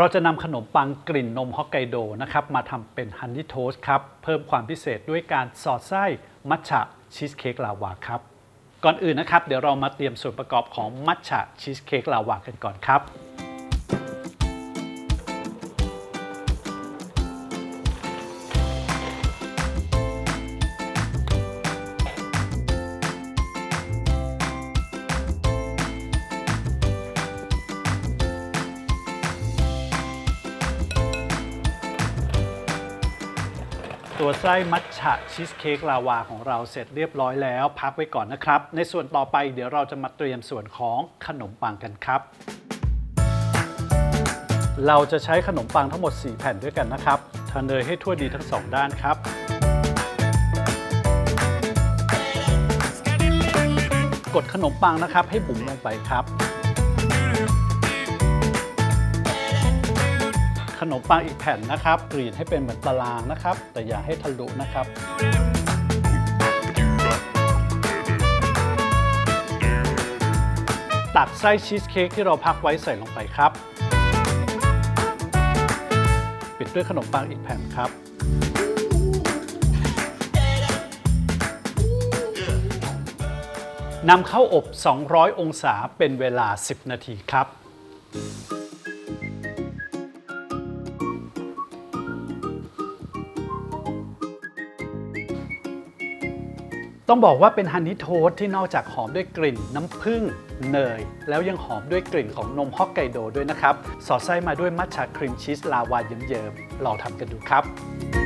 เราจะนำขนมปังกลิ่นนมฮอกไกโดนะครับมาทำเป็นฮันนี่โทสครับ เพิ่มความพิเศษด้วยการสอดไส้มัทฉะชีสเค้กลาวาครับ ก่อนอื่นนะครับ เดี๋ยวเรามาเตรียมส่วนประกอบของมัทฉะชีสเค้กลาวากันก่อนครับ ตัวไส้มัทฉะชีสเค้กลาวาของเราเสร็จเรียบร้อยแล้ว พักไว้ก่อนนะครับ ในส่วนต่อไปเดี๋ยวเราจะมาเตรียมส่วนของขนมปังกันครับ เราจะใช้ขนมปังทั้งหมด 4 แผ่นด้วยกันนะครับทาเนยให้ทั่วดีทั้งสองด้านครับ กดขนมปังนะครับให้บุ๋มลงไปครับ มปังอีกแผ่นนะครับ กรีดให้เป็นเหมือนตารางนะครับ แต่อย่าให้ทะลุนะครับตักไส้ชีสเค้กที่เราพักไว้ใส่ลงไปครับ ปิดด้วยขนมปังอีกแผ่นครับ นำเข้าอบ 200 องศาเป็นเวลา 10 นาทีครับ ต้องบอกว่าเป็นฮันนี่โทสที่นอกจากหอมด้วยกลิ่นน้ำผึ้งเนย แล้วยังหอมด้วยกลิ่นของนมฮอกไกโดด้วยนะครับ สอดไส้มาด้วยมัทฉะครีมชีสลาวาเยิ้มๆลองทำกันดูครับ